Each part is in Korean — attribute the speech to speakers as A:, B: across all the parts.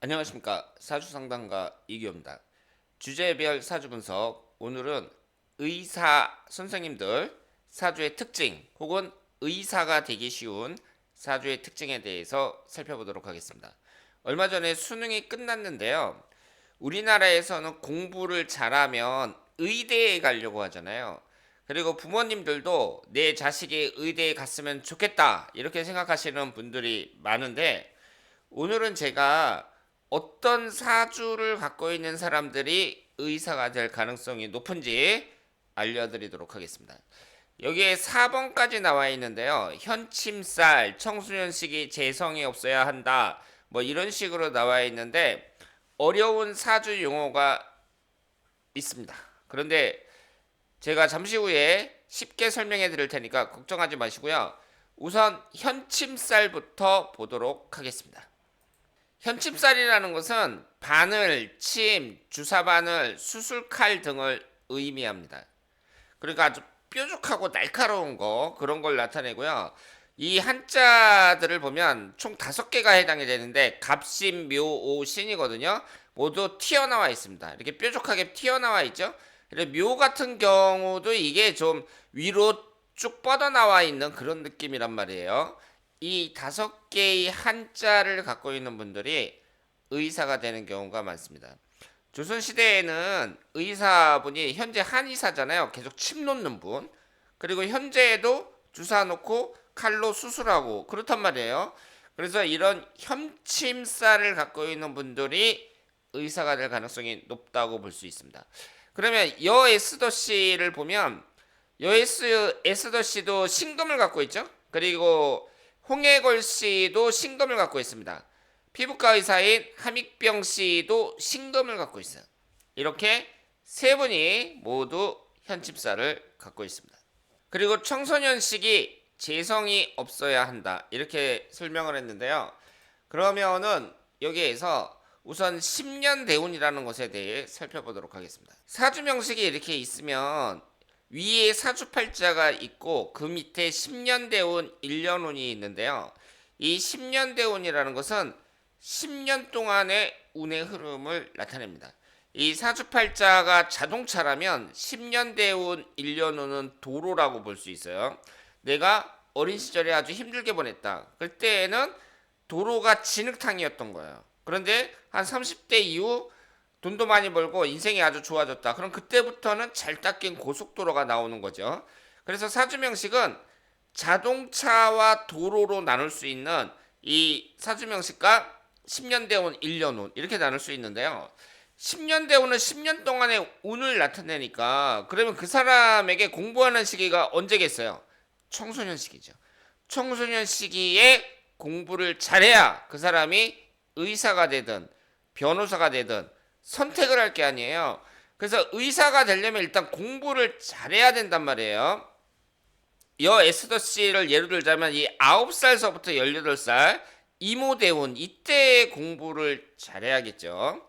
A: 안녕하십니까 사주상담가 이기호입니다. 주제별 사주 분석 오늘은 의사 선생님들 사주의 특징 혹은 의사가 되기 쉬운 사주의 특징에 대해서 살펴보도록 하겠습니다. 얼마 전에 수능이 끝났는데요. 우리나라에서는 공부를 잘하면 의대에 가려고 하잖아요. 그리고 부모님들도 내 자식이 의대에 갔으면 좋겠다 이렇게 생각하시는 분들이 많은데 오늘은 제가 어떤 사주를 갖고 있는 사람들이 의사가 될 가능성이 높은지 알려드리도록 하겠습니다. 여기에 4번까지 나와 있는데요. 현침살, 청소년 시기 재성이 없어야 한다. 뭐 이런 식으로 나와 있는데 어려운 사주 용어가 있습니다. 그런데 제가 잠시 후에 쉽게 설명해 드릴 테니까 걱정하지 마시고요. 우선 현침살부터 보도록 하겠습니다. 현침살이라는 것은 바늘, 침, 주사 바늘, 수술칼 등을 의미합니다. 그러니까 아주 뾰족하고 날카로운 거 그런 걸 나타내고요. 이 한자들을 보면 총 다섯 개가 해당이 되는데 갑신, 묘, 오, 신이거든요. 모두 튀어나와 있습니다. 이렇게 뾰족하게 튀어나와 있죠. 묘 같은 경우도 이게 좀 위로 쭉 뻗어나와 있는 그런 느낌이란 말이에요. 이 다섯 개의 한자를 갖고 있는 분들이 의사가 되는 경우가 많습니다. 조선 시대에는 의사분이 현재 한의사잖아요. 계속 침 놓는 분. 그리고 현재에도 주사 놓고 칼로 수술하고 그렇단 말이에요. 그래서 이런 현침살을 갖고 있는 분들이 의사가 될 가능성이 높다고 볼 수 있습니다. 그러면 여 에스더 씨를 보면 여 에스 에스더 씨도 신금을 갖고 있죠. 그리고 홍해걸 씨도 신금을 갖고 있습니다. 피부과 의사인 함익병 씨도 신금을 갖고 있어요. 이렇게 세 분이 모두 현집사를 갖고 있습니다. 그리고 청소년 시기 재성이 없어야 한다. 이렇게 설명을 했는데요. 그러면은 여기에서 우선 10년 대운이라는 것에 대해 살펴보도록 하겠습니다. 사주 명식이 이렇게 있으면 위에 사주팔자가 있고 그 밑에 10년 대운, 1년 운이 있는데요. 이 10년 대운이라는 것은 10년 동안의 운의 흐름을 나타냅니다. 이 사주팔자가 자동차라면 10년 대운, 1년 운은 도로라고 볼 수 있어요. 내가 어린 시절에 아주 힘들게 보냈다. 그때에는 도로가 진흙탕이었던 거예요. 그런데 한 30대 이후 돈도 많이 벌고 인생이 아주 좋아졌다. 그럼 그때부터는 잘 닦인 고속도로가 나오는 거죠. 그래서 사주명식은 자동차와 도로로 나눌 수 있는 이 사주명식과 10년 대운, 1년 운 이렇게 나눌 수 있는데요. 10년 대운은 10년 동안의 운을 나타내니까 그러면 그 사람에게 공부하는 시기가 언제겠어요? 청소년 시기죠. 청소년 시기에 공부를 잘해야 그 사람이 의사가 되든 변호사가 되든 선택을 할 게 아니에요. 그래서 의사가 되려면 일단 공부를 잘해야 된단 말이에요. 여 에스더 씨를 예로 들자면 이 9살서부터 18살 이모대운 이때 공부를 잘해야겠죠.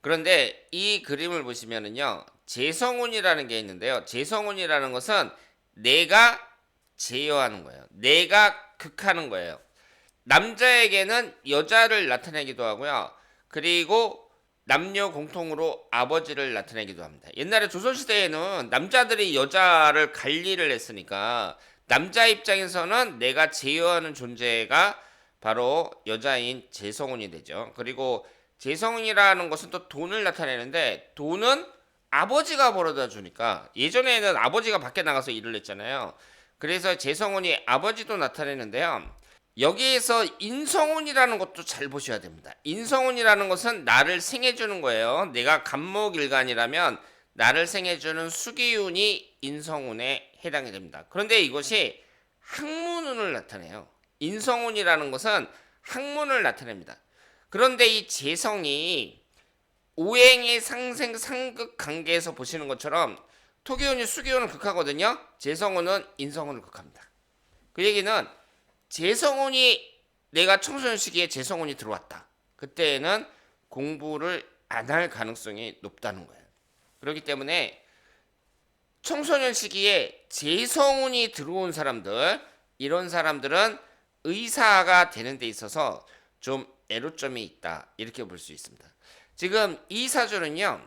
A: 그런데 이 그림을 보시면은요. 재성운이라는 게 있는데요. 재성운이라는 것은 내가 제어하는 거예요. 내가 극하는 거예요. 남자에게는 여자를 나타내기도 하고요. 그리고 남녀 공통으로 아버지를 나타내기도 합니다. 옛날에 조선시대에는 남자들이 여자를 관리를 했으니까 남자 입장에서는 내가 제어하는 존재가 바로 여자인 재성운이 되죠. 그리고 재성운이라는 것은 또 돈을 나타내는데 돈은 아버지가 벌어다 주니까 예전에는 아버지가 밖에 나가서 일을 했잖아요. 그래서 재성운이 아버지도 나타내는데요. 여기에서 인성운이라는 것도 잘 보셔야 됩니다. 인성운이라는 것은 나를 생해주는 거예요. 내가 간목일간이라면 나를 생해주는 수기운이 인성운에 해당이 됩니다. 그런데 이것이 학문운을 나타내요. 인성운이라는 것은 학문을 나타냅니다. 그런데 이 재성이 오행의 상생 상극 관계에서 보시는 것처럼 토기운이 수기운을 극하거든요. 재성운은 인성운을 극합니다. 그 얘기는 재성운이 내가 청소년 시기에 재성운이 들어왔다. 그때에는 공부를 안 할 가능성이 높다는 거예요. 그렇기 때문에 청소년 시기에 재성운이 들어온 사람들 이런 사람들은 의사가 되는 데 있어서 좀 애로점이 있다. 이렇게 볼 수 있습니다. 지금 이 사주는요.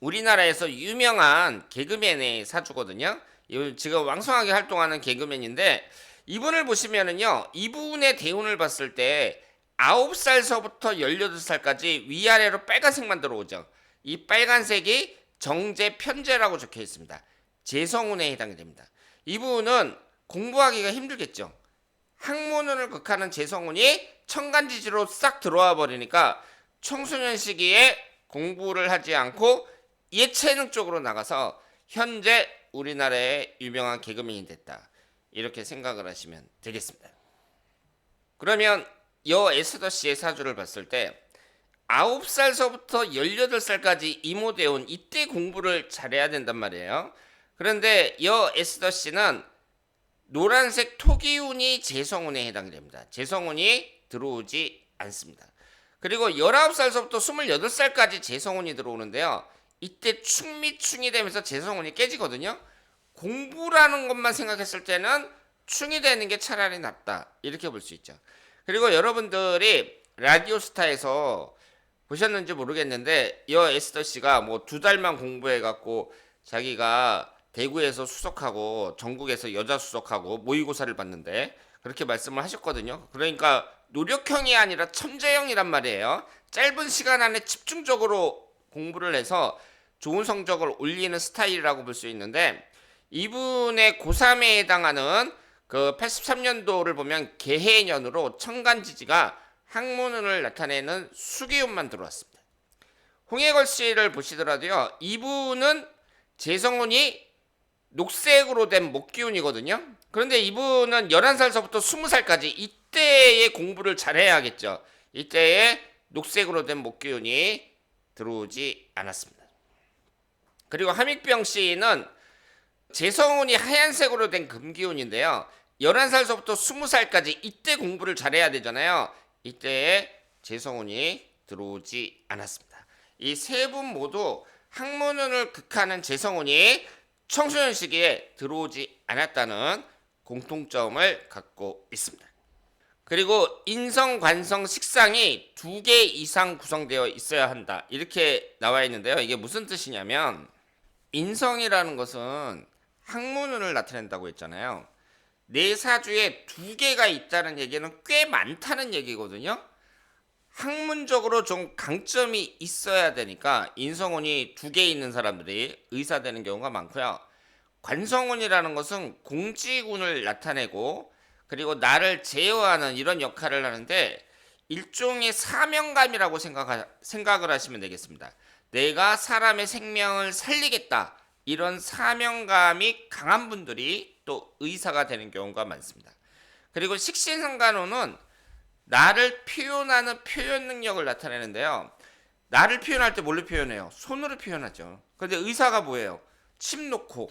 A: 우리나라에서 유명한 개그맨의 사주거든요. 이- 지금 왕성하게 활동하는 개그맨인데 이분을 보시면은요. 이분의 대운을 봤을 때 9살서부터 18살까지 위아래로 빨간색만 들어오죠. 이 빨간색이 정제 편제라고 적혀 있습니다. 재성운에 해당이 됩니다. 이분은 공부하기가 힘들겠죠. 학문을 극하는 재성운이 천간지지로 싹 들어와 버리니까 청소년 시기에 공부를 하지 않고 예체능 쪽으로 나가서 현재 우리나라의 유명한 개그맨이 됐다. 이렇게 생각을 하시면 되겠습니다. 그러면 여 에스더 씨의 사주를 봤을 때 9살서부터 18살까지 이모대원 이때 공부를 잘해야 된단 말이에요. 그런데 여 에스더 씨는 노란색 토기운이 재성운에 해당이 됩니다. 재성운이 들어오지 않습니다. 그리고 19살서부터 28살까지 재성운이 들어오는데요. 이때 충미충이 되면서 재성운이 깨지거든요. 공부라는 것만 생각했을 때는 충이 되는 게 차라리 낫다. 이렇게 볼 수 있죠. 그리고 여러분들이 라디오스타에서 보셨는지 모르겠는데 여 에스더 씨가 뭐 두 달만 공부해 갖고 자기가 대구에서 수석하고 전국에서 여자 수석하고 모의고사를 봤는데 그렇게 말씀을 하셨거든요. 그러니까 노력형이 아니라 천재형이란 말이에요. 짧은 시간 안에 집중적으로 공부를 해서 좋은 성적을 올리는 스타일이라고 볼 수 있는데 이분의 고3에 해당하는 그 83년도를 보면 개해년으로 천간지지가 학문운을 나타내는 수기운만 들어왔습니다. 홍해걸 씨를 보시더라도요. 이분은 재성운이 녹색으로 된 목기운이거든요. 그런데 이분은 11살서부터 20살까지 이때의 공부를 잘해야겠죠. 이때에 녹색으로 된 목기운이 들어오지 않았습니다. 그리고 함익병 씨는 재성운이 하얀색으로 된 금기운인데요. 11살서부터 20살까지 이때 공부를 잘해야 되잖아요. 이때에 재성운이 들어오지 않았습니다. 이 세 분 모두 학문운을 극하는 재성운이 청소년 시기에 들어오지 않았다는 공통점을 갖고 있습니다. 그리고 인성, 관성, 식상이 두 개 이상 구성되어 있어야 한다. 이렇게 나와 있는데요. 이게 무슨 뜻이냐면 인성이라는 것은 학문운을 나타낸다고 했잖아요. 내 사주에 두 개가 있다는 얘기는 꽤 많다는 얘기거든요. 학문적으로 좀 강점이 있어야 되니까 인성운이 두 개 있는 사람들이 의사 되는 경우가 많고요. 관성운이라는 것은 공직운을 나타내고 그리고 나를 제어하는 이런 역할을 하는데 일종의 사명감이라고 생각하, 생각을 하시면 되겠습니다. 내가 사람의 생명을 살리겠다. 이런 사명감이 강한 분들이 또 의사가 되는 경우가 많습니다. 그리고 식신상간호는 나를 표현하는 표현 능력을 나타내는데요. 나를 표현할 때 뭘로 표현해요? 손으로 표현하죠. 그런데 의사가 뭐예요? 침 놓고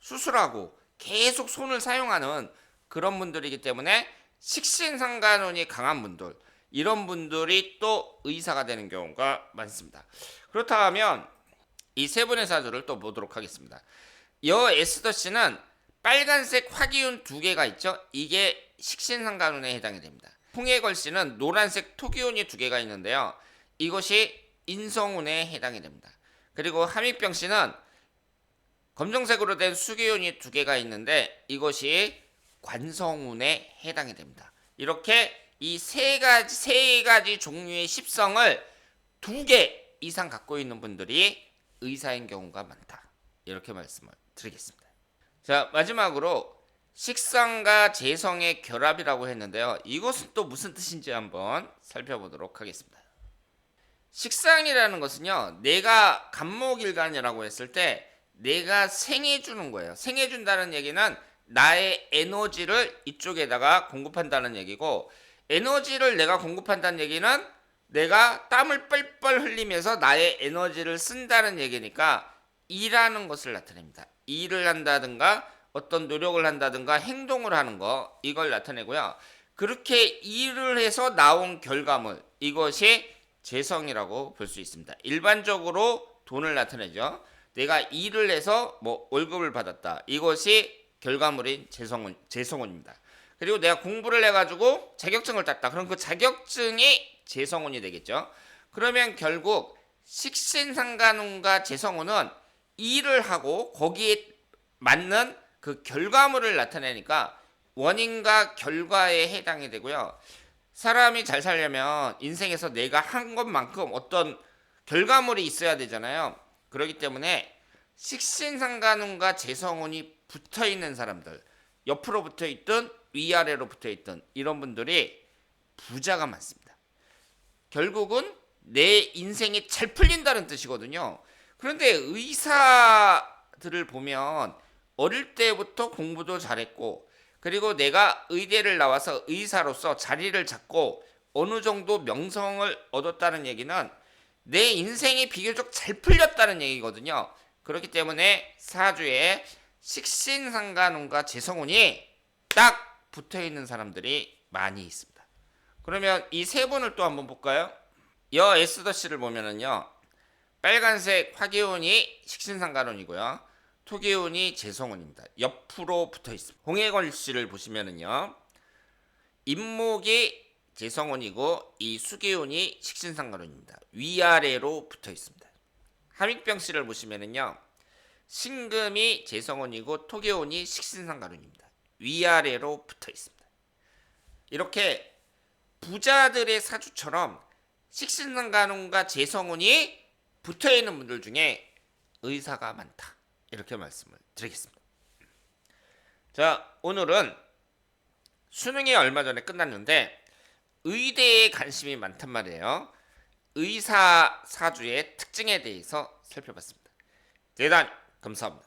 A: 수술하고 계속 손을 사용하는 그런 분들이기 때문에 식신상간혼이 강한 분들 이런 분들이 또 의사가 되는 경우가 많습니다. 그렇다 하면 이 세 분의 사주를 또 보도록 하겠습니다. 여 에스더 씨는 빨간색 화기운 두 개가 있죠. 이게 식신상간운에 해당이 됩니다. 홍해걸 씨는 노란색 토기운이 두 개가 있는데요. 이것이 인성운에 해당이 됩니다. 그리고 함익병 씨는 검정색으로 된 수기운이 두 개가 있는데 이것이 관성운에 해당이 됩니다. 이렇게 이 세 가지 세 가지 종류의 십성을 두 개 이상 갖고 있는 분들이 의사인 경우가 많다. 이렇게 말씀을 드리겠습니다. 자, 마지막으로 식상과 재성의 결합이라고 했는데요. 이것은 또 무슨 뜻인지 한번 살펴보도록 하겠습니다. 식상이라는 것은요, 내가 간목일간이라고 했을 때 내가 생해주는 거예요. 생해준다는 얘기는 나의 에너지를 이쪽에다가 공급한다는 얘기고, 에너지를 내가 공급한다는 얘기는 내가 땀을 뻘뻘 흘리면서 나의 에너지를 쓴다는 얘기니까 일하는 것을 나타냅니다. 일을 한다든가 어떤 노력을 한다든가 행동을 하는 거 이걸 나타내고요. 그렇게 일을 해서 나온 결과물 이것이 재성이라고 볼 수 있습니다. 일반적으로 돈을 나타내죠. 내가 일을 해서 뭐 월급을 받았다. 이것이 결과물인 재성운 재성운입니다. 그리고 내가 공부를 해가지고 자격증을 땄다. 그럼 그 자격증이 재성운이 되겠죠. 그러면 결국 식신상간운과 재성운은 일을 하고 거기에 맞는 그 결과물을 나타내니까 원인과 결과에 해당이 되고요. 사람이 잘 살려면 인생에서 내가 한 것만큼 어떤 결과물이 있어야 되잖아요. 그렇기 때문에 식신상간운과 재성운이 붙어 있는 사람들, 옆으로 붙어 있든 위아래로 붙어 있든 이런 분들이 부자가 많습니다. 결국은 내 인생이 잘 풀린다는 뜻이거든요. 그런데 의사들을 보면 어릴 때부터 공부도 잘했고 그리고 내가 의대를 나와서 의사로서 자리를 잡고 어느 정도 명성을 얻었다는 얘기는 내 인생이 비교적 잘 풀렸다는 얘기거든요. 그렇기 때문에 사주에 식신상간운과 재성운이 딱 붙어 있는 사람들이 많이 있습니다. 그러면 이세 분을 또 한번 볼까요? 여 에스더 씨를 보면은요. 빨간색 화기운이 식신상간운이고요. 토기운이 재성운입니다. 옆으로 붙어 있습니다. 홍해걸 씨를 보시면은요. 임목이 재성운이고 이 수기운이 식신상간운입니다. 위아래로 붙어 있습니다. 함익병 씨를 보시면은요. 신금이 재성운이고 토기운이 식신상간운입니다. 위아래로 붙어 있습니다. 이렇게 부자들의 사주처럼 식신상간운과 재성운이 붙어 있는 분들 중에 의사가 많다. 이렇게 말씀을 드리겠습니다. 자, 오늘은 수능이 얼마 전에 끝났는데 의대에 관심이 많단 말이에요. 의사 사주의 특징에 대해서 살펴봤습니다. 대단 감사합니다.